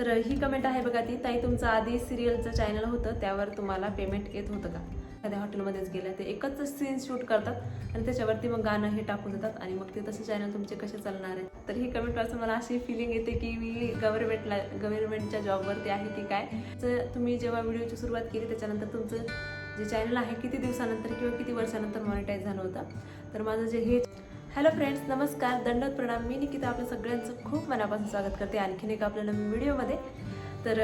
तर ही कमेंट आहे बघा ती. ताई तुमचं आधी सिरियलचं चॅनल होतं त्यावर तुम्हाला पेमेंट येत होतं का? एखाद्या हॉटेलमध्येच गेलं ते एकच सीन शूट करतात आणि त्याच्यावरती मग गाणं हे टाकून देतात आणि मग ते तसं चॅनल तुमचे कसे चालणार आहे तर ही कमेंट वाचून मला अशी फिलिंग येते की मी गव्हर्नमेंटला गव्हर्नमेंटच्या जॉबवरती आहे की काय? तर तुम्ही जेव्हा व्हिडिओची सुरुवात केली त्याच्यानंतर तुमचं जे चॅनल आहे किती दिवसानंतर किंवा किती वर्षानंतर मॉनिटाईज झालं होतं? तर माझं जे हे हॅलो फ्रेंड्स नमस्कार. दंडत प्रणाम. मी निकिता. आपल्या सगळ्यांचं खूप मनापासून स्वागत करते. आणखीन एक आपल्या नवीन व्हिडिओमध्ये. तर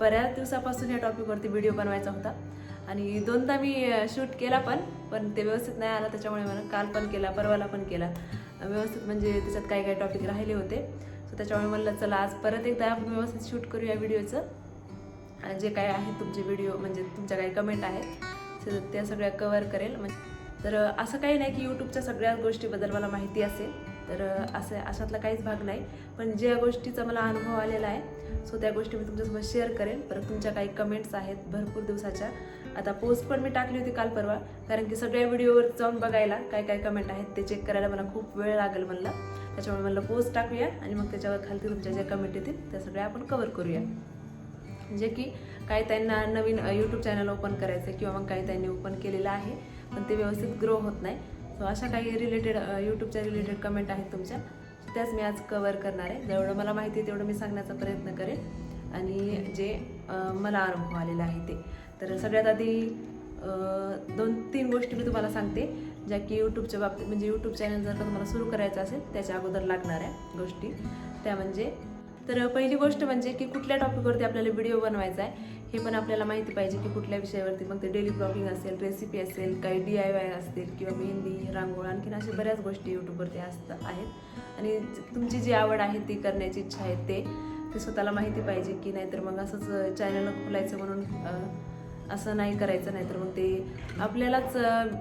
बऱ्याच दिवसापासून या टॉपिकवरती व्हिडिओ बनवायचा होता. आणि दोनदा मी शूट केला पण पण ते व्यवस्थित नाही आला. त्याच्यामुळे मला काल पण केला परवाला पण केला. व्यवस्थित म्हणजे त्याच्यात काही काही टॉपिक राहिले होते. सो त्याच्यामुळे म्हणलं चला आज परत एकदा आपण व्यवस्थित शूट करूया व्हिडिओचं. आणि जे काय आहे तुमचे व्हिडिओ म्हणजे तुमच्या काही कमेंट आहेत त्या सगळ्या कवर करेल. म्हणजे तर असं काही नाही की यूट्यूबच्या सगळ्या गोष्टीबद्दल मला माहिती असेल. तर असं अशातला काहीच भाग नाही. पण ज्या गोष्टीचा मला अनुभव आलेला आहे सो त्या गोष्टी मी तुमच्यासोबत शेअर करेन. परत तुमच्या काही कमेंट्स आहेत भरपूर दिवसाच्या. आता पोस्ट पण मी टाकली होती काल परवा कारण की सगळ्या व्हिडिओवर जाऊन बघायला काय काय कमेंट आहेत ते चेक करायला मला खूप वेळ लागेल म्हणलं. त्याच्यामुळे म्हणलं पोस्ट टाकूया आणि मग त्याच्यावर खालती तुमच्या ज्या कमेंट येतील त्या सगळ्या आपण कवर करूया. जे की काही त्यांना नवीन यूट्यूब चॅनल ओपन करायचं किंवा मग काही त्यांनी ओपन केलेलं आहे पण ते व्यवस्थित ग्रो होत नाही. सो अशा काही रिलेटेड यूट्यूबच्या रिलेटेड कमेंट आहेत तुमच्या. त्याच मी आज कवर करणार आहे. जेवढं मला माहिती आहे तेवढं मी सांगण्याचा प्रयत्न करेन. आणि जे मला अनुभव आलेला आहे ते. तर सगळ्यात आधी दोन तीन गोष्टी मी तुम्हाला सांगते ज्या की यूट्यूबच्या बाबतीत म्हणजे यूट्यूब चॅनल जर का तुम्हाला सुरू करायचं असेल त्याच्या अगोदर लागणाऱ्या गोष्टी. त्या म्हणजे तर पहिली गोष्ट म्हणजे की कुठल्या टॉपिकवरती आपल्याला व्हिडिओ बनवायचा आहे हे पण आपल्याला माहिती पाहिजे की कुठल्या विषयावरती. मग ते डेली ब्लॉगिंग असेल रेसिपी असेल काही डी आय वाय असतील किंवा मेहंदी रांगोळ आणखीन अशा बऱ्याच गोष्टी यूट्यूबवरती असतात आहेत. आणि तुमची जी आवड आहे ती करण्याची इच्छा आहे ते ते स्वतःला माहिती पाहिजे की नाहीतर मग असंच चॅनल खोलायचं म्हणून असं नाही करायचं नाहीतर मग ते आपल्यालाच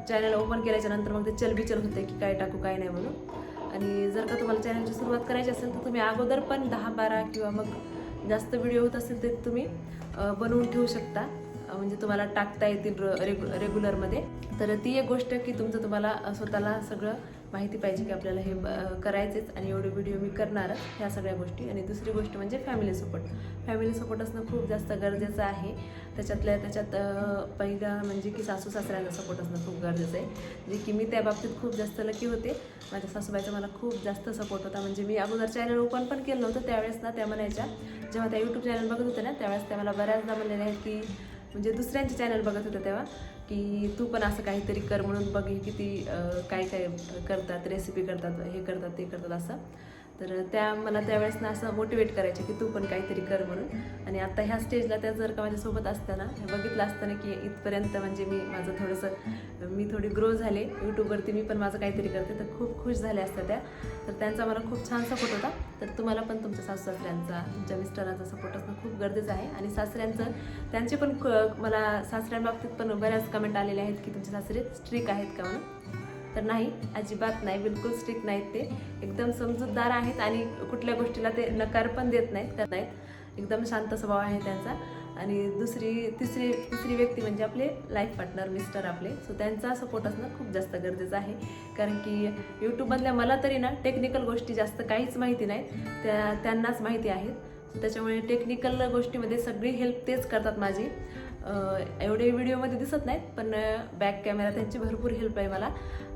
चॅनल ओपन केल्याच्यानंतर मग ते चलबिचल होते की काय टाकू काय नाही म्हणून. आणि जर का तुम्हाला चॅनलची सुरुवात करायची असेल तर तुम्ही अगोदर पण दहा बारा किंवा मग जास्त व्हिडिओ होत असेल तर तुम्ही बनवून ठेवू शकता. म्हणजे तुम्हाला टाकता येतील र- रेगु रेग्युलरमध्ये तर ती एक गोष्ट की तुमचं तुम्हाला स्वतःला सगळं माहिती पाहिजे की आपल्याला हे ब- करायचेच आणि एवढे व्हिडिओ मी करणारच ह्या सगळ्या गोष्टी. आणि दुसरी गोष्ट म्हणजे फॅमिली सपोर्ट फॅमिली सपोर्ट असणं खूप जास्त गरजेचं आहे. त्याच्यातल्या त्याच्यात अ, पहिला म्हणजे की सासू सासऱ्यांचा सपोर्ट असणं खूप गरजेचं आहे. जे की मी त्या बाबतीत खूप जास्त लकी होते. माझ्या सासूबाईचा मला खूप जास्त सपोर्ट होता. म्हणजे मी अगोदर चॅनल ओपन पण केलं नव्हतं त्यावेळेस ना त्या म्हणायच्या. जेव्हा त्या यूट्यूब चॅनल बघत होत्या ना त्यावेळेस त्या मला बऱ्याचदा म्हणलेल्या आहेत की म्हणजे दुसऱ्यांचे चॅनल बघत होत्या तेव्हा. की तू पण असं काहीतरी कर म्हणून बघ किती काय काय करतात रेसिपी करतात हे करतात ते करतात असं. तर त्या मला त्यावेळेस ना असं मोटिवेट करायचे की तू पण काहीतरी कर म्हणून. आणि आता ह्या स्टेजला त्या जर का माझ्यासोबत असताना हे बघितलं असताना की इथपर्यंत म्हणजे मी माझं थोडंसं मी थोडी ग्रो झाले. यूट्यूबवरती मी पण माझं काहीतरी करते. तर खूप खुश झाल्या असत्या त्या. तर त्यांचा मला खूप छान सपोर्ट होता. तर तुम्हाला पण तुमच्या सासू सासऱ्यांचा तुमच्या मिस्टरांचा सपोर्ट असणं खूप गरजेचं आहे. आणि सासऱ्यांचं त्यांचे पण मला सासऱ्यांबाबतीत पण बऱ्याच कमेंट आलेले आहेत की तुमचे सासरे स्ट्रिक आहेत का म्हणून. तर नाही अजिबात नाही बिलकुल स्ट्रिक्ट नाहीत ते. एकदम समजूतदार आहेत आणि कुठल्या गोष्टीला ते नकार पण देत नाहीत तर नाहीत. एकदम शांत स्वभाव आहे त्यांचा. आणि दुसरी तिसरी तिसरी व्यक्ती म्हणजे आपले लाईफ पार्टनर मिस्टर आपले. सो त्यांचा सपोर्ट असणं खूप जास्त गरजेचं आहे. कारण की यूट्यूबमधल्या मला तरी ना टेक्निकल गोष्टी जास्त काहीच माहिती नाहीत. त्या त्यांनाच माहिती आहेत. त्याच्यामुळे टेक्निकल गोष्टीमध्ये सगळी हेल्प तेच करतात माझी. एवढे व्हिडिओमध्ये दिसत नाहीत पण बॅक कॅमेरा त्यांची भरपूर हेल्प आहे मला.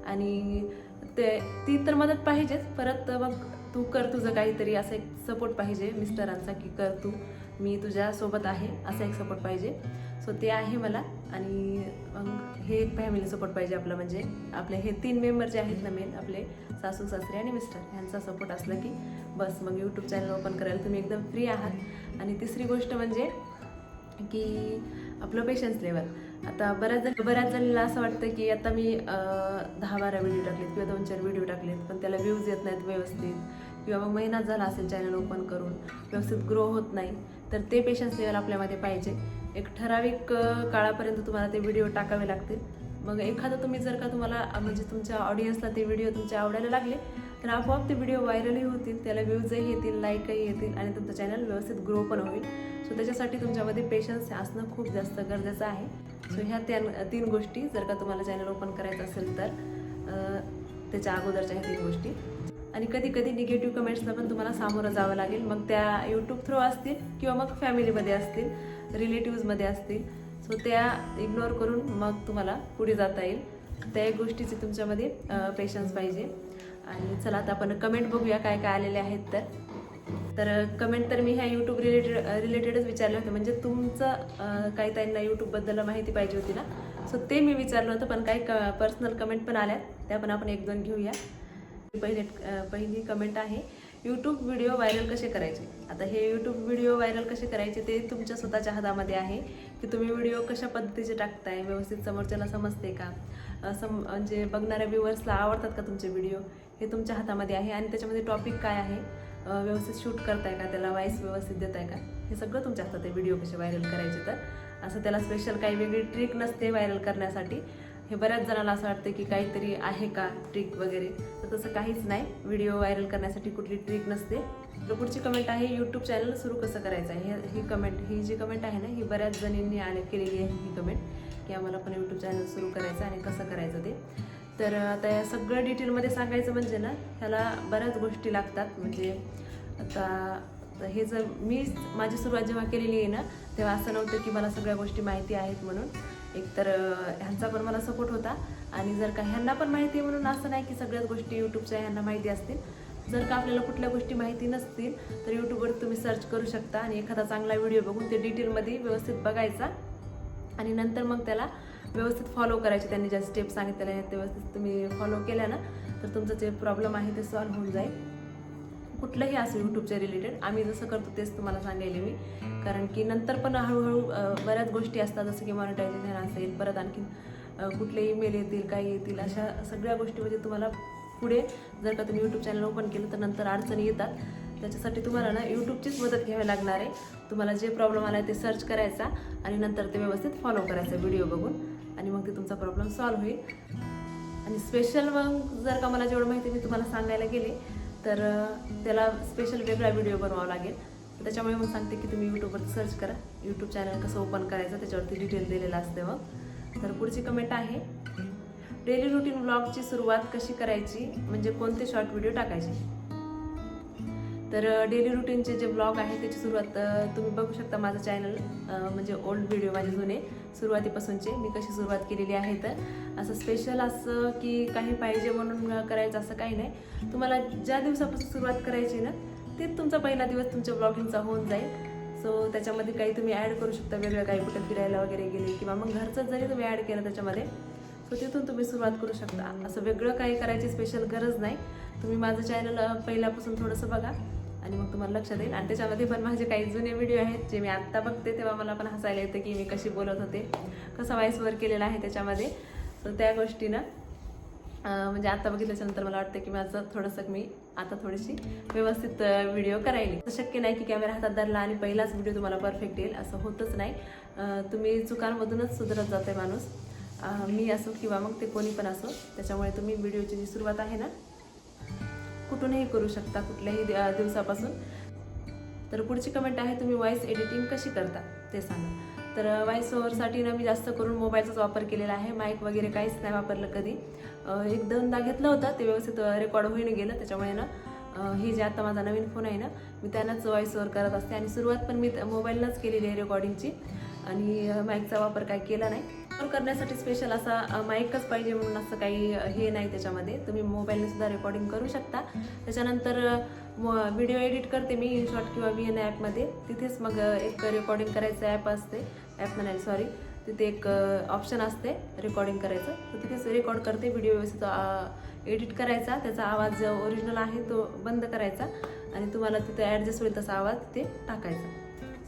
आणि ते ती तर मदत पाहिजेच. परत मग तू कर तुझं काहीतरी असा एक सपोर्ट पाहिजे मिस्टरांचा की कर तू. मी तुझ्यासोबत आहे असा एक सपोर्ट पाहिजे. सो ते आहे मला. आणि मग हे एक फॅमिली सपोर्ट पाहिजे आपलं म्हणजे. आपले हे तीन मेंबर जे आहेत ना मेन आपले सासू सासरे आणि मिस्टर ह्यांचा सपोर्ट असला की बस. मग यूट्यूब चॅनल ओपन करायला तुम्ही एकदम फ्री आहात. आणि तिसरी गोष्ट म्हणजे की आपलं पेशन्स लेवल आता बऱ्याच जण बऱ्याच जणांना असं वाटतं की आता मी दहा बारा व्हिडिओ टाकलेत किंवा दोन चार व्हिडिओ टाकलेत पण त्याला व्ह्यूज येत नाहीत व्यवस्थित. किंवा मग महिनाच झाला असेल चॅनल ओपन करून व्यवस्थित ग्रो होत नाही तर ते पेशन्स लेवल आपल्यामध्ये पाहिजे. एक ठराविक काळापर्यंत तुम्हाला ते व्हिडिओ टाकावे लागतील. मग एखादं तुम्ही जर का तुम्हाला म्हणजे तुमच्या ऑडियन्सला ते व्हिडिओ तुमच्या आवडायला लागले तर आपोआप ते व्हिडिओ व्हायरलही होतील त्याला व्ह्यूजही येतील लाईकही येतील आणि तुमचं चॅनल व्यवस्थित ग्रो पण होईल. सो त्याच्यासाठी तुमच्यामध्ये पेशन्स असणं खूप जास्त गरजेचं आहे. सो ह्या त्या तीन गोष्टी जर का तुम्हाला चॅनल ओपन करायचं असेल तर त्याच्या अगोदरच्या ह्या तीन गोष्टी. आणि कधी कधी निगेटिव्ह कमेंट्सला पण तुम्हाला सामोरं जावं लागेल. मग त्या यूट्यूब थ्रू असतील किंवा मग फॅमिलीमध्ये असतील रिलेटिव्हजमध्ये असतील. सो त्या इग्नोर करून मग तुम्हाला पुढे जाता येईल. त्या एक गोष्टीचे तुमच्यामध्ये पेशन्स पाहिजे. आणि चला आता आपण कमेंट बघूया काय काय आलेले आहेत तर. तर कमेंट तर मी ह्या यूट्यूब रिलेटेड रिलेटेडच विचारले होते. म्हणजे तुमचं काही त्यांना यूट्यूबबद्दल माहिती पाहिजे होती ना? सो ते मी विचारलं होतं पण काही क पर्सनल कमेंट पण आल्या त्या पण आपण एक दोन घेऊया. पहिले पहिली कमेंट आहे यूट्यूब व्हिडिओ व्हायरल कसे करायचे? आता हे यूट्यूब व्हिडिओ व्हायरल कसे करायचे ते तुमच्या स्वतःच्या हातामध्ये आहे. की तुम्ही व्हिडिओ कशा पद्धतीचे टाकताय? व्यवस्थित समोरच्याला समजते का? सम म्हणजे बघणाऱ्या व्ह्युअर्सला आवडतात का तुमचे व्हिडिओ हे तुमच्या हातामध्ये आहे. आणि त्याच्यामध्ये टॉपिक काय आहे? व्यवस्थित शूट करताय का? त्याला वाईस व्यवस्थित देताय का? हे सगळं तुमच्या हातात आहे. व्हिडिओ कसे व्हायरल करायचे तर. असं त्याला स्पेशल काही वेगळी ट्रिक नसते व्हायरल करण्यासाठी. हे बऱ्याच जणांना असं वाटतं की काहीतरी आहे का ट्रिक वगैरे? तर तसं काहीच नाही. व्हिडिओ व्हायरल करण्यासाठी कुठली ट्रिक नसते. तर पुढची कमेंट आहे यूट्यूब चॅनल सुरू कसं करायचं आहे? हे- ही कमेंट ही जी कमेंट आहे ना ही बऱ्याच जणींनी आले केलेली आहे ही कमेंट की आम्हाला पण यूट्यूब चॅनल सुरू करायचं आणि कसं करायचं ते. तर आता या सगळं डिटेलमध्ये सांगायचं म्हणजे ना ह्याला बऱ्याच गोष्टी लागतात. म्हणजे आता हे जर मी माझी सुरुवात जेव्हा केलेली आहे ना तेव्हा असं नव्हतं की मला सगळ्या गोष्टी माहिती आहेत म्हणून. एकतर ह्यांचा पण मला सपोर्ट होता. आणि जर का ह्यांना पण माहिती आहे म्हणून असं नाही की सगळ्याच गोष्टी यूट्यूबच्या ह्यांना माहिती असतील. जर का आपल्याला कुठल्या गोष्टी माहिती नसतील तर यूट्यूबवर तुम्ही सर्च करू शकता. आणि एखादा चांगला व्हिडिओ बघून ते डिटेलमध्ये व्यवस्थित बघायचा. आणि नंतर मग त्याला व्यवस्थित फॉलो करायचे. त्यांनी ज्या स्टेप सांगितलेल्या आहेत ते व्यवस्थित तुम्ही फॉलो केल्या ना तर तुमचं जे प्रॉब्लेम आहे ते सॉल्व्ह होऊन जाईल. कुठलंही असं यूट्यूबच्या रिलेटेड आम्ही जसं करतो तेच तुम्हाला सांगायले मी. कारण की नंतर पण हळूहळू बऱ्याच गोष्टी असतात जसं की मॉनिटायझेशन असेल परत आणखी कुठले ईमेल येतील काही येतील अशा सगळ्या गोष्टी म्हणजे तुम्हाला पुढे जर का तुम्ही यूट्यूब चॅनल ओपन केलं तर नंतर अडचणी येतात. त्याच्यासाठी तुम्हाला ना यूट्यूबचीच मदत घ्यावी लागणार आहे. तुम्हाला जे प्रॉब्लेम आला आहे ते सर्च करायचा आणि नंतर ते व्यवस्थित फॉलो करायचं व्हिडिओ बघून. आणि मग ते तुमचा प्रॉब्लेम सॉल्व्ह होईल. आणि स्पेशल मग जर का मला जेवढं माहिती मी तुम्हाला सांगायला गेले तर त्याला स्पेशल वेगळा व्हिडिओ बनवावा लागेल. त्याच्यामुळे मग सांगते की तुम्ही यूट्यूबवर सर्च करा. यूट्यूब चॅनल कसं ओपन करायचं त्याच्यावरती डिटेल दिलेलं असते मग. तर पुढची कमेंट आहे डेली रुटीन ब्लॉगची सुरुवात कशी करायची? म्हणजे कोणते शॉर्ट व्हिडिओ टाकायचे? तर डेली रुटीनचे जे ब्लॉग आहे त्याची सुरुवात तुम्ही बघू शकता माझं चॅनल म्हणजे ओल्ड व्हिडिओ माझे जुने सुरुवातीपासूनचे. मी कशी सुरुवात केलेली आहे तर असं स्पेशल असं की काही पाहिजे म्हणून करायचं असं काही नाही. तुम्हाला ज्या दिवसापासून सुरुवात करायची ना ते तुमचा पहिला दिवस तुमच्या ब्लॉगिंगचा होऊन जाईल. सो त्याच्यामध्ये काही तुम्ही ॲड करू शकता वेगळं काही कुठं फिरायला वगैरे गेले किंवा मग घरचं जरी तुम्ही ॲड केलं त्याच्यामध्ये सो तिथून तुम्ही सुरुवात करू शकता. असं वेगळं काही करायची स्पेशल गरज नाही. तुम्ही माझं चॅनल पहिल्यापासून थोडंसं बघा. आणि मग तुम्हाला लक्षात येईल. आणि त्याच्यामध्ये पण माझे काही जुने व्हिडिओ आहेत जे मी आत्ता बघते तेव्हा मला पण हसायला येतं की मी कशी बोलत होते. कसा वाईस वर केलेला आहे त्याच्यामध्ये. सो त्या गोष्टीनं म्हणजे आता बघितल्याच्यानंतर मला वाटतं की माझं थोडंसं मी आता थोडीशी व्यवस्थित व्हिडिओ करायली. शक्य नाही की कॅमेरा हातात धरला आणि पहिलाच व्हिडिओ तुम्हाला परफेक्ट येईल. असं होतच नाही. तुम्ही चुकांमधूनच सुधरत जाते माणूस. मी असो किंवा मग ते कोणी पण असो त्याच्यामुळे तुम्ही व्हिडिओची जी सुरुवात आहे ना कुठूनही करू शकता कुठल्याही दिवसापासून. तर पुढची कमेंट आहे तुम्ही व्हॉइस एडिटिंग कशी करता? ते सांगा. तर व्हॉइस ओव्हरसाठी ना मी जास्त करून मोबाईलचाच वापर केलेला आहे. माईक वगैरे काहीच नाही वापरलं कधी. एक दोनदा घेतलं होतं ते व्यवस्थित रेकॉर्ड होईन गेलं. त्याच्यामुळे ना हे जे आता माझा नवीन फोन आहे ना मी त्यानंच व्हॉइस ओव्हर करत असते. आणि सुरुवात पण मी मोबाईललाच केलेली आहे रेकॉर्डिंगची आणि माईकचा वापर काही केला नाही. करण्यासाठी स्पेशल असा माईकच पाहिजे म्हणून असं काही हे नाही त्याच्यामध्ये. तुम्ही मोबाईलने सुद्धा रेकॉर्डिंग करू शकता. त्याच्यानंतर व्हिडिओ एडिट करते मी इनशॉट किंवा व्ही एन ॲपमध्ये तिथेच मग एक रेकॉर्डिंग करायचं ॲप असते. ॲप नाही सॉरी तिथे एक ऑप्शन असते रेकॉर्डिंग करायचं. तर तिथेच रेकॉर्ड करते व्हिडिओ व्यवस्थित एडिट करायचा. त्याचा आवाज जो ओरिजिनल आहे तो बंद करायचा. आणि तुम्हाला तिथे ॲडजस्ट होईल तसा आवाज ते टाकायचा.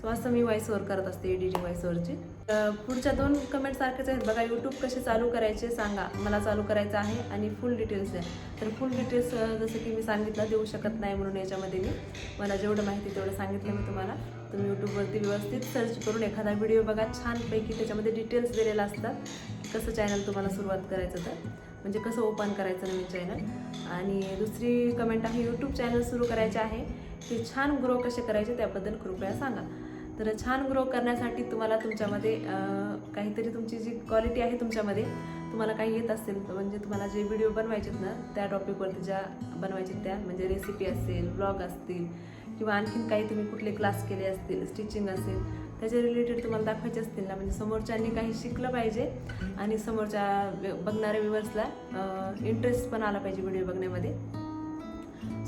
सो असं मी व्हॉइस ओव्हर करत असते एडिटिंग व्हॉइस ओव्हरची पुढच्या दोन कमेंट सारखेच आहेत. बघा यूट्यूब कसे चालू करायचे सांगा. मला चालू करायचं आहे आणि फुल डिटेल्स आहे तर फुल डिटेल्स जसं की मी सांगितलं देऊ शकत नाही म्हणून याच्यामध्ये मी. मला जेवढं माहिती तेवढं सांगितलं मी तुम्हाला. तुम्ही यूट्यूबवरती व्यवस्थित सर्च करून एखादा व्हिडिओ बघा. छानपैकी त्याच्यामध्ये डिटेल्स दिलेलं असतात. कसं चॅनल तुम्हाला सुरुवात करायचं तर. म्हणजे कसं ओपन करायचं नवीन चॅनल आणि दुसरी कमेंट आहे यूट्यूब चॅनल सुरू करायचे आहे. ते छान ग्रो कसे करायचे त्याबद्दल कृपया सांगा. तर छान ग्रो करण्यासाठी तुम्हाला तुमच्यामध्ये काहीतरी तुमची जी क्वालिटी आहे तुमच्यामध्ये तुम्हाला काही येत असेल म्हणजे तुम्हाला जे व्हिडिओ बनवायचे ना त्या टॉपिकवरती ज्या बनवायचे त्या म्हणजे रेसिपी असेल ब्लॉग असतील किंवा आणखीन काही तुम्ही कुठले क्लास केले असतील स्टिचिंग असेल त्याच्या रिलेटेड तुम्हाला दाखवायचे असतील ना म्हणजे समोरच्यांनी काही शिकलं पाहिजे आणि समोरच्या व्य- बघणाऱ्या व्ह्युअर्सला इंटरेस्ट पण आला पाहिजे व्हिडिओ बघण्यामध्ये.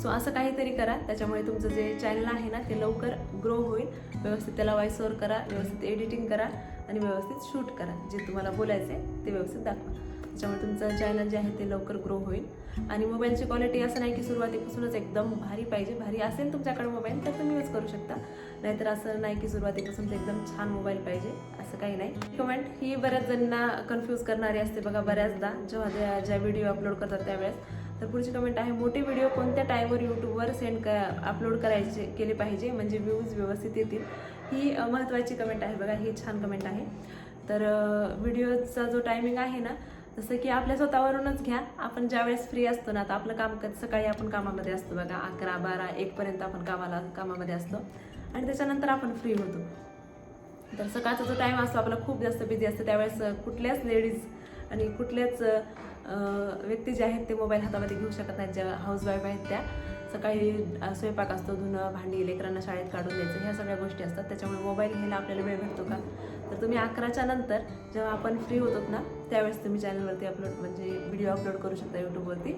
सो असं काहीतरी करा. त्याच्यामुळे तुमचं जे चॅनल आहे ना ते लवकर ग्रो होईल. व्यवस्थित त्याला व्हॉइस ओव्हर करा व्यवस्थित एडिटिंग करा आणि व्यवस्थित शूट करा. जे तुम्हाला बोलायचं आहे ते व्यवस्थित दाखवा. त्याच्यामुळे तुमचं चॅनल जे आहे ते लवकर ग्रो होईल. आणि मोबाईलची क्वालिटी असं नाही की सुरुवातीपासूनच एकदम भारी पाहिजे. भारी असेल तुमच्याकडे मोबाईल तर तुम्ही यूज करू शकता. नाहीतर असं नाही की सुरुवातीपासून एकदम छान मोबाईल पाहिजे. असं काही नाही. कमेंट ही बऱ्याच जणांना कन्फ्यूज करणारी असते बघा बऱ्याचदा. जेव्हा ज्या व्हिडिओ अपलोड करतात त्यावेळेस. तर पुढची कमेंट आहे मोठे व्हिडिओ कोणत्या टाईमवर यूट्यूबवर सेंड क अपलोड करायचे केले पाहिजे? म्हणजे व्ह्यूज व्यवस्थित येतील. ही महत्त्वाची कमेंट आहे बघा ही छान कमेंट आहे. तर व्हिडिओचा जो टायमिंग आहे ना जसं की आपल्या स्वतःवरूनच घ्या. आपण ज्यावेळेस फ्री असतो ना आता आपलं काम सकाळी आपण कामामध्ये असतो बघा अकरा बारा एकपर्यंत आपण कामाला कामामध्ये असतो. आणि त्याच्यानंतर आपण फ्री होतो. तर सकाळचा जो टाईम असतो आपला खूप जास्त बिझी असतो. त्यावेळेस कुठल्याच लेडीज आणि कुठल्याच व्यक्ती जे आहेत ते मोबाईल हातामध्ये घेऊ शकत नाहीत ज्या हाऊसवाईफ आहेत त्या. सकाळी स्वयंपाक असतो धुणं भांडी लेकरांना शाळेत काढून द्यायचं ह्या सगळ्या गोष्टी असतात. त्याच्यामुळे मोबाईल घ्यायला आपल्याला वेळ भेटतो का? तर तुम्ही अकराच्या नंतर जेव्हा आपण फ्री होतो ना त्यावेळेस तुम्ही चॅनलवरती अपलोड म्हणजे व्हिडिओ अपलोड करू शकता यूट्यूबवरती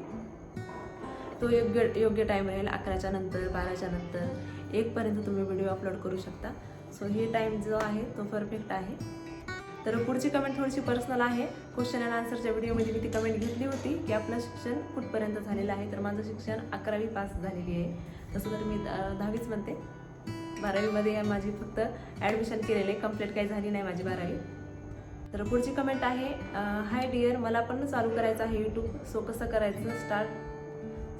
तो योग्य योग्य टाईम राहील अकराच्या नंतर बाराच्या नंतर. एकपर्यंत तुम्ही व्हिडिओ अपलोड करू शकता. सो हे टाईम जो आहे तो परफेक्ट आहे. तर पुढची कमेंट थोडीशी पर्सनल आहे. क्वेश्चन अँड आन्सरच्या व्हिडिओमध्ये मी ती कमेंट घेतली होती. की आपलं शिक्षण कुठपर्यंत झालेलं आहे? तर माझं शिक्षण अकरावी पास झालेली आहे. तसं तर मी दहावीच म्हणते. बारावीमध्ये माझी फक्त ॲडमिशन केलेले कंप्लीट काही झाली नाही माझी बारावी. तर पुढची कमेंट आहे हाय डिअर मला पण चालू करायचं आहे यूट्यूब सो कसं करायचं? स्टार्ट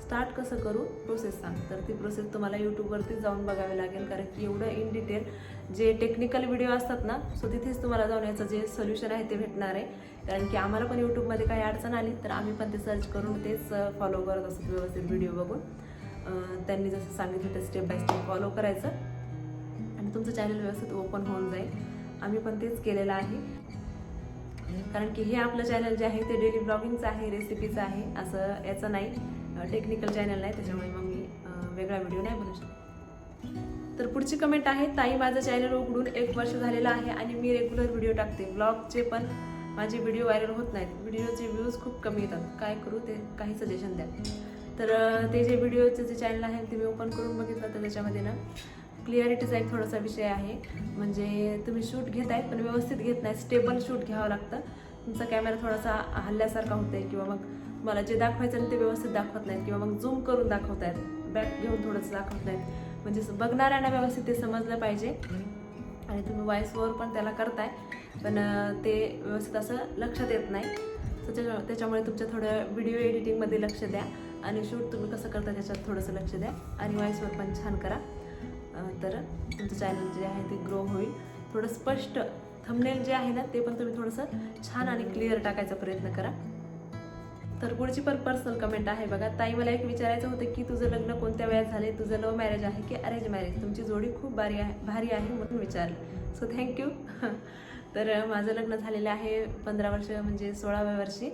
स्टार्ट कसं करू? प्रोसेस सांग. तर ती प्रोसेस तुम्हाला यूट्यूबवरती जाऊन बघावी लागेल. कारण की एवढं इन डिटेल जे टेक्निकल व्हिडिओ असतात ना सो तिथेच तुम्हाला जाऊन याचं जे सोल्युशन आहे ते भेटणार आहे. कारण की आम्हाला पण यूट्यूबमध्ये काही अडचण आली तर आम्ही पण ते सर्च करून तेच फॉलो करत असतो व्यवस्थित व्हिडिओ बघून. त्यांनी जसं सांगितलं ते स्टेप बाय स्टेप फॉलो करायचं. आणि तुमचं चॅनल व्यवस्थित ओपन होऊन जाईल. आम्ही पण तेच केलेलं आहे. कारण की हे आपलं चॅनल जे आहे ते डेली ब्लॉगिंगचं आहे रेसिपीचं आहे असं याचं नाही. टेक्निकल चॅनल नाही त्याच्यामुळे मग मी वेगळा व्हिडिओ नाही बनवू शकत. तर पुढची कमेंट आहे ताई माझं चॅनल उघडून एक वर्ष झालेलं आहे आणि मी रेग्युलर व्हिडिओ टाकते. ब्लॉगचे पण माझे व्हिडिओ व्हायरल होत नाहीत. व्हिडिओचे व्ह्यूज खूप कमी येतात. काय करू ते? काही सजेशन द्या. तर ते जे व्हिडिओचे जे चॅनल आहे ते मी ओपन करून बघितलं तर त्याच्यामध्ये ना क्लिअरिटीचा एक थोडासा विषय आहे. म्हणजे तुम्ही शूट घेत आहेत पण व्यवस्थित घेत नाही. स्टेबल शूट घ्यावं लागतं. तुमचा कॅमेरा थोडासा हल्ल्यासारखा होतोय किंवा मग मला जे दाखवायचं ते व्यवस्थित दाखवत नाहीत किंवा मग झूम करून दाखवत आहेत बॅक घेऊन थोडंसं दाखवत नाहीत म्हणजे बघणाऱ्यांना व्यवस्थित ते समजलं पाहिजे. आणि तुम्ही वॉइस ओवर पण त्याला करताय. पण ते व्यवस्थित असं लक्षात येत नाही. त्याच्या त्याच्यामुळे तुमच्या थोडं व्हिडिओ एडिटिंगमध्ये लक्ष द्या. आणि शूट तुम्ही कसं करता त्याच्यात थोडंसं लक्ष द्या. आणि वॉईसवर पण छान करा. तर तुमचं चॅनल जे आहे ते ग्रो होईल. थोडं स्पष्ट थंबनेल जे आहे ना ते पण तुम्ही थोडंसं छान आणि क्लिअर टाकायचा प्रयत्न करा. तर पुढची पण पर्सनल कमेंट आहे बघा. ताई मला एक विचारायचं होतं की तुझं लग्न कोणत्या वयात झाले तुझं लव्ह मॅरेज आहे की अरेंज मॅरेज तुमची जोडी खूप भारी आहे भारी आहे म्हणून विचारलं. सो थँक्यू तर माझं लग्न झालेलं आहे पंधरा वर्ष म्हणजे सोळाव्या वर्षी.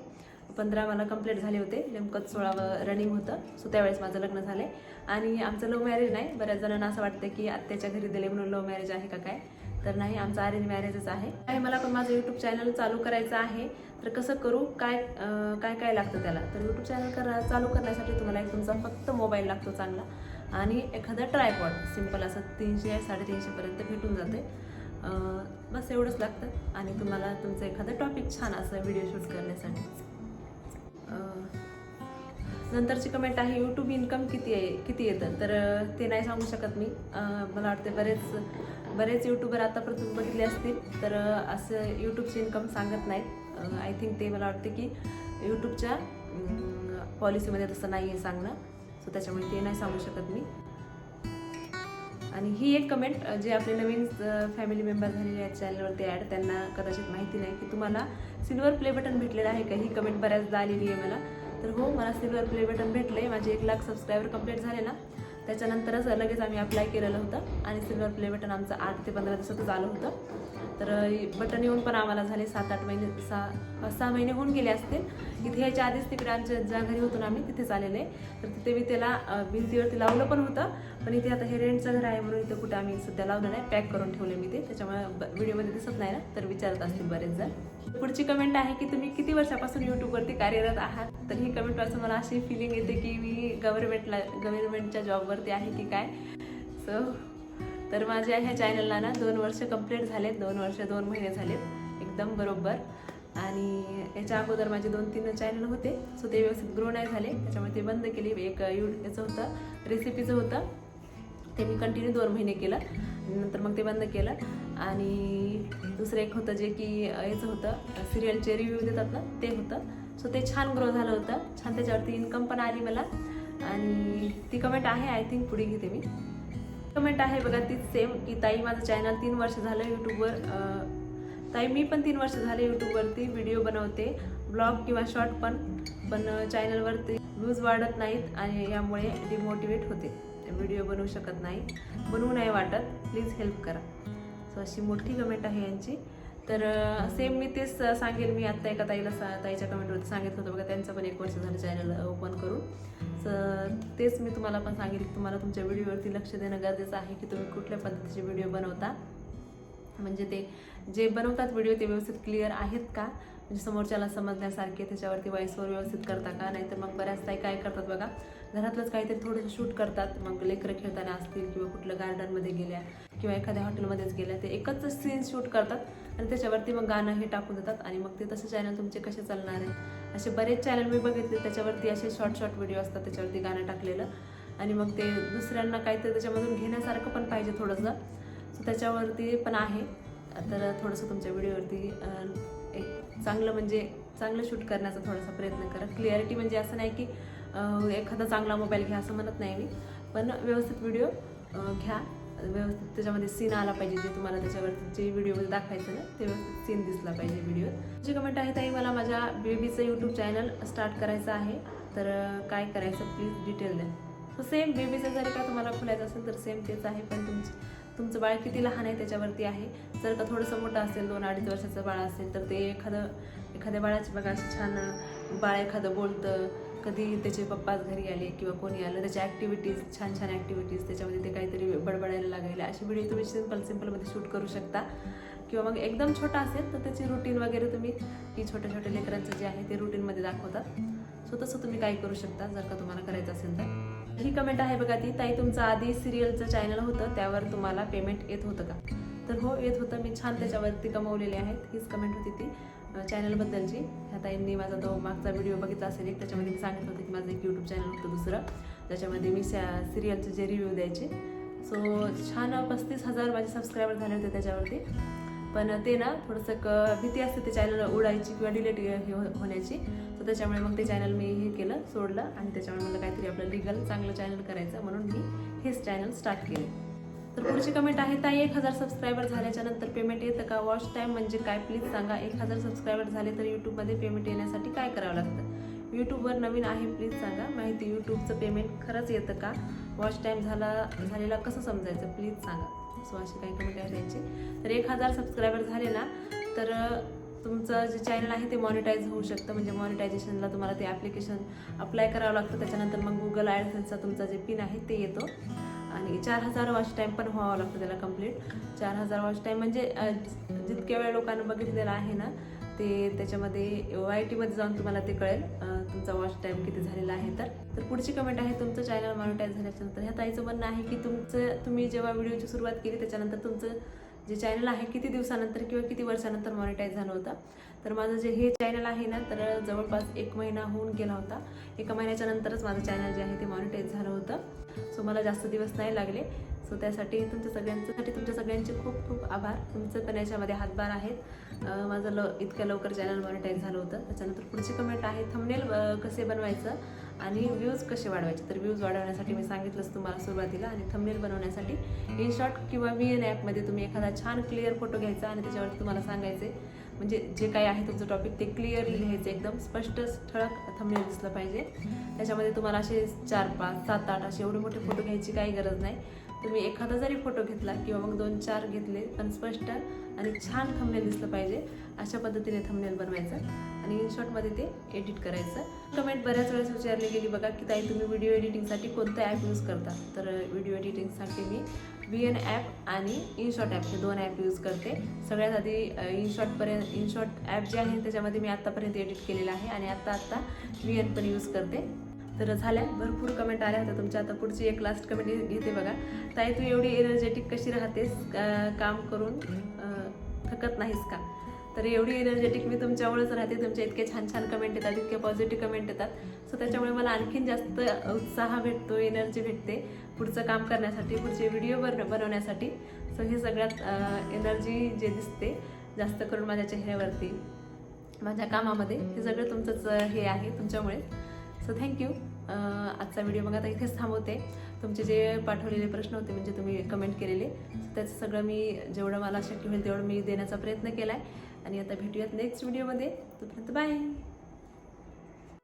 पंधरा मला कंप्लीट झाले होते. नेमकंच सोळावं रनिंग होतं. सो त्यावेळेस माझं लग्न झालं आणि आमचं लव्ह मॅरेज नाही. बऱ्याच जणांना असं वाटतं की आत्याच्या घरी दिले म्हणून लव्ह मॅरेज आहे का काय? तर नाही आमचं अरेंज मॅरेजच आहे. आणि मला पण माझं यूट्यूब चॅनल चालू करायचं आहे. तर कसं करू काय काय काय लागतं त्याला? तर यूट्यूब चॅनल करा चालू करण्यासाठी तुम्हाला एक तुमचा फक्त मोबाईल लागतो चांगला. आणि एखादा ट्रायपॉड सिंपल असं तीनशे साडेतीनशेपर्यंत भेटून जाते. बस एवढंच लागतं. आणि तुम्हाला तुमचं एखादं टॉपिक छान असं व्हिडिओ शूट करण्यासाठी. नंतरची कमेंट आहे यूट्यूब इन्कम किती आहे किती येतं? तर ते नाही सांगू शकत मी. मला वाटते बरेच बरेच यूट्यूबर आतापर्यंत बघितले असतील तर असं यूट्यूबची इन्कम सांगत नाहीत. आय थिंक ते मला वाटते की यूट्यूबच्या पॉलिसीमध्ये तसं नाही आहे सांगणं. सो त्याच्यामुळे ते नाही सांगू शकत मी. आणि ही एक कमेंट जे आपले नवीन फॅमिली मेंबर झालेले आहेत चॅनलवरती ॲड त्यांना कदाचित माहिती नाही की तुम्हाला सिल्वर प्ले बटन भेटलेलं आहे का? ही कमेंट बऱ्याचदा आलेली आहे मला. तर हो मला सिल्वर प्ले बटन भेटलं आहे माझे एक लाख सबस्क्रायबर कंप्लीट झाले ना. त्याच्यानंतरच लगेच आम्ही अप्लाय केलेलं होतं आणि सिल्वर प्ले बटन आमचं आठ ते पंधरा दिवसातच आलं होतं. तर बटन येऊन पण आम्हाला झाले सात आठ महिने सहा सहा महिने होऊन गेले असतील. इथे याच्या आधीच तिकडे आमच्या ज्या घरी होतो ना आम्ही तिथेच आलेले. तर तिथे मी त्याला भिंतीवरती लावलं पण होतं. पण इथे आता हे रेंटचं घर आहे म्हणून इथे कुठे आम्ही सध्या लावलं नाही. पॅक करून ठेवले मी ते. त्याच्यामुळे ब- व्हिडिओमध्ये दिसत नाही ना तर विचारत असतील बरेच जण पुढची कमेंट आहे की तुम्ही किती वर्षापासून यूट्यूबवरती कार्यरत आहात? तर ही कमेंट वाचून मला अशी फिलिंग येते की मी गव्हर्नमेंटला गव्हर्नमेंटच्या जॉबवरती आहे की काय? सो तर माझ्या ह्या चॅनलला ना दोन वर्ष कंप्लीट झालेत दोन वर्ष दोन महिने झालेत. एकदम बरोबर. आणि याच्या अगोदर माझे दोन तीन चॅनल होते सो ते व्यवस्थित ग्रो नाही झाले. त्याच्यामुळे ते बंद केले. एक uh, यू याचं होतं रेसिपीचं होतं. ते मी कंटिन्यू दोन महिने केलं. नंतर मग ते बंद केलं. आणि दुसरं एक होतं जे की uh, याचं होतं सिरियलचे रिव्ह्यू देतात ना ते होतं. सो ते छान ग्रो झालं होतं. छान त्याच्यावरती इन्कम पण आली मला. आणि ती कमेंट आहे आय थिंक पुढे घेते मी. कमेंट आहे बघा तीच सेम की ताई माझं चॅनल तीन वर्ष झालं यूट्यूबवर ताई मी पण तीन वर्ष झाले यूट्यूबवरती व्हिडिओ बनवते ब्लॉग किंवा शॉर्ट पण पण चॅनलवरती व्ह्यूज वाढत नाहीत आणि यामुळे डिमोटिवेट होते. व्हिडिओ बनवू शकत नाही बनवू नाही वाटत. प्लीज हेल्प करा. सो अशी मोठी कमेंट आहे यांची. तर सेम मी तेच सांगेल मी आत्ता एका ताईला सा ताईच्या कमेंटवरती सांगितलं होतं बघा त्यांचं पण एक वर्ष झालं चॅनल ओपन करून. तर तेच मी तुम्हाला पण सांगेल की तुम्हाला तुमच्या व्हिडिओवरती लक्ष देणं गरजेचं आहे की तुम्ही कुठल्या पद्धतीचे व्हिडिओ बनवता. म्हणजे ते जे बनवतात व्हिडिओ ते व्यवस्थित क्लिअर आहेत का? म्हणजे समोरच्याला समजण्यासारखे त्याच्यावरती वॉईसवर व्यवस्थित करता का? नाहीतर मग बऱ्याच ताई काय करतात बघा घरातलंच काहीतरी थोडंसं शूट करतात. मग लेकरं खेळताना असतील किंवा कुठलं गार्डनमध्ये गेल्या किंवा एखाद्या हॉटेलमध्येच गेल्या ते एकच सीन शूट करतात. आणि त्याच्यावरती मग गाणं हे टाकून देतात आणि मग ते तसं चॅनल तुमचे कसे चालणार आहे असे बरेच चॅनल मी बघितले त्याच्यावरती असे शॉर्ट शॉर्ट व्हिडिओ असतात त्याच्यावरती गाणं टाकलेलं. आणि मग ते दुसऱ्यांना काहीतरी त्याच्यामधून घेण्यासारखं पण पाहिजे थोडंसं. सो त्याच्यावरती पण आहे. तर थोडंसं तुमच्या व्हिडिओवरती एक चांगलं म्हणजे चांगलं शूट करण्याचा थोडासा प्रयत्न करा. क्लिअरिटी म्हणजे असं नाही की एखादा चांगला मोबाईल घ्या असं म्हणत नाही मी. पण व्यवस्थित व्हिडिओ घ्या. व्यवस्थित त्याच्यामध्ये सीन आला पाहिजे जे तुम्हाला त्याच्यावरती जे व्हिडिओमध्ये दाखवायचं ना ते व्यवस्थित सीन दिसला पाहिजे व्हिडिओ जी कमेंट आहे ताई मला माझ्या बेबीचं यूट्यूब चॅनल स्टार्ट करायचं आहे. तर काय करायचं प्लीज डिटेल द्या. सो सेम बेबीचं जरी का तुम्हाला खोलायचं असेल तर सेम तेच आहे. पण तुमची तुमचं बाळ किती लहान आहे त्याच्यावरती आहे. जर का थोडंसं मोठं असेल दोन अडीच वर्षाचं बाळ असेल तर ते एखादं एखाद्या बाळाची बघा असं छान बाळ एखादं बोलतं कधी त्याचे पप्पाच घरी आले किंवा कोणी आलं त्याच्या ॲक्टिव्हिटीज छान छान ॲक्टिव्हिटीज त्याच्यामध्ये ते काहीतरी बडबडायला लागायला अशी व्हिडिओ तुम्ही सिंपल सिम्पलमध्ये शूट करू शकता. किंवा मग एकदम छोटा असेल तर त्याची रुटीन वगैरे तुम्ही की छोट्या छोट्या लेकरांचं जे आहे ते रुटीनमध्ये दाखवतात सो तसं तुम्ही काय करू शकता जर का तुम्हाला करायचं असेल तर. ही कमेंट आहे बघा ती ताई तुमचं आधी सिरियलचं चॅनल होतं त्यावर तुम्हाला पेमेंट येत होतं का? तर हो येत होतं. मी छान त्याच्यावरती कमवलेले आहेत. हीच कमेंट होती ती. चॅनलबद्दलची. ह्या ताईंनी माझा तो मागचा व्हिडिओ बघितला असेल एक त्याच्यामध्ये मी सांगितलं होतं की माझं एक यूट्यूब चॅनल होतं दुसरं. त्याच्यामध्ये मी सिरियलचे जे रिव्ह्यू द्यायचे. सो छान पस्तीस हजार माझे सबस्क्रायबर झाले होते त्याच्यावरती. पण ते ना थोडंसं क भीती असते ते चॅनल उडायची किंवा डिलीट हे हो- होण्याची. तर त्याच्यामुळे मग ते चॅनल मी हे केलं सोडलं. आणि त्याच्यामुळे मला काहीतरी आपलं लिगल चांगलं चॅनल करायचं म्हणून मी हेच चॅनल स्टार्ट केले. तर पुढची कमेंट आहे ताई एक हजार सबस्क्रायबर झाल्याच्यानंतर पेमेंट येतं का? वॉच टाईम म्हणजे काय? प्लीज सांगा एक हजार सबस्क्रायबर झाले तर यूट्यूबमध्ये पेमेंट येण्यासाठी काय करावं लागतं? यूट्यूबवर नवीन आहे प्लीज सांगा. माहिती यूट्यूबचं पेमेंट खरंच येतं का? वॉच टाईम झाला झालेला कसं समजायचं? प्लीज सांगा. सो अशी काही कमेंट आहे त्यांची. तर एक हजार सबस्क्रायबर झाले ना तर तुमचं जे चॅनल आहे ते मॉनिटाईज होऊ शकतं. म्हणजे मॉनिटायझेशनला तुम्हाला ते ॲप्लिकेशन अप्लाय करावं लागतं. त्याच्यानंतर मग गुगल ॲडसनचा तुमचा जे पिन आहे ते येतो. आणि चार हजार वॉच टाईम पण व्हावं लागतं त्याला कंप्लीट चार हजार वॉच टाईम म्हणजे जितक्या वेळा लोकांना बघितलेलं आहे ना ते त्याच्यामध्ये वाय टीमध्ये जाऊन तुम्हाला ते कळेल तुमचा वॉच टाईम किती झालेला आहे तर. तर पुढची कमेंट आहे तुमचं चॅनल मॉनिटाईज झाल्याच्यानंतर. ह्या ताईचं म्हणणं आहे की तुमचं तुम्ही जेव्हा व्हिडिओची सुरुवात केली त्याच्यानंतर तुमचं जे चॅनल आहे किती दिवसानंतर किंवा किती वर्षानंतर मॉनिटाईज झालं होतं. तर माझं जे हे चॅनल आहे ना तर जवळपास एक महिना होऊन गेला होता. एका महिन्याच्या नंतरच माझं चॅनल जे आहे ते मॉनिटाईज झालं होतं. सो मला जास्त दिवस नाही लागले. सो त्यासाठी तुमच्या सगळ्यांच्यासाठी तुमच्या सगळ्यांचे खूप खूप आभार. तुमचं पण याच्यामध्ये हातभार आहेत. माझं ल इतक्या लवकर चॅनल मॉनिटाईज झालं होतं. त्याच्यानंतर पुढची कमेंट आहे थंबनेल कसे बनवायचं? आणि व्ह्यूज कसे वाढवायचे? तर व्ह्यूज वाढवण्यासाठी मी सांगितलंच तुम्हाला सुरुवातीला आणि थंबनेल बनवण्यासाठी. इन शॉर्ट किंवा व्ही एन ॲपमध्ये तुम्ही एखादा छान क्लिअर फोटो घ्यायचा आणि त्याच्यावरती तुम्हाला सांगायचे म्हणजे जे काही आहे तुमचं टॉपिक ते क्लिअरली लिहायचं एकदम स्पष्ट ठळक थंबनेल दिसलं पाहिजे. त्याच्यामध्ये तुम्हाला असे चार पाच सात आठ असे एवढे मोठे फोटो घ्यायची काही गरज नाही. तुम्ही एखादा जरी फोटो घेतला किंवा मग दोन चार घेतले पण स्पष्ट आणि छान थंबनेल दिसलं पाहिजे अशा पद्धतीने थंबनेल बनवायचं. आणि इनशॉटमध्ये ते एडिट करायचं. कमेंट बऱ्याच वेळेस विचारली गेली बघा की ताई तुम्ही व्हिडिओ एडिटिंगसाठी कोणतं ॲप यूज करता? तर व्हिडिओ एडिटिंगसाठी मी व्ही एन ॲप आणि इनशॉट ॲप हे दोन ॲप यूज करते. सगळ्यात आधी इनशॉटपर्यंत इनशॉट ॲप जे आहे त्याच्यामध्ये मी आत्तापर्यंत एडिट केलेलं आहे आणि आत्ता आत्ता व्ही एन पण यूज करते. तर झाल्या. भरपूर कमेंट आल्या होत्या तुमच्या. आता पुढची एक लास्ट कमेंट घेते बघा. ताई तू एवढी एनर्जेटिक कशी राहतेस? काम करून थकत नाहीस का? तर एवढी एनर्जेटिक मी तुमच्यामुळेच राहते. तुमच्या इतके छान छान कमेंट येतात इतके पॉझिटिव्ह कमेंट येतात. सो त्याच्यामुळे मला आणखीन जास्त उत्साह भेटतो एनर्जी भेटते पुढचं काम करण्यासाठी पुढचे व्हिडिओ बन बनवण्यासाठी. सो हे सगळ्यात एनर्जी जे दिसते जास्त करून माझ्या चेहऱ्यावरती माझ्या कामामध्ये. हे सगळं तुमचंच हे आहे तुमच्यामुळे. सो थँक्यू आजचा व्हिडिओ मग आता इथेच थांबवते. तुमचे जे पाठवलेले प्रश्न होते म्हणजे तुम्ही कमेंट केलेले. त्याचं सगळं मी जेवढं मला शक्य होईल तेवढं मी देण्याचा प्रयत्न केला आहे आणि आता भेटूयात नेक्स्ट व्हिडिओमध्ये तोपर्यंत बाय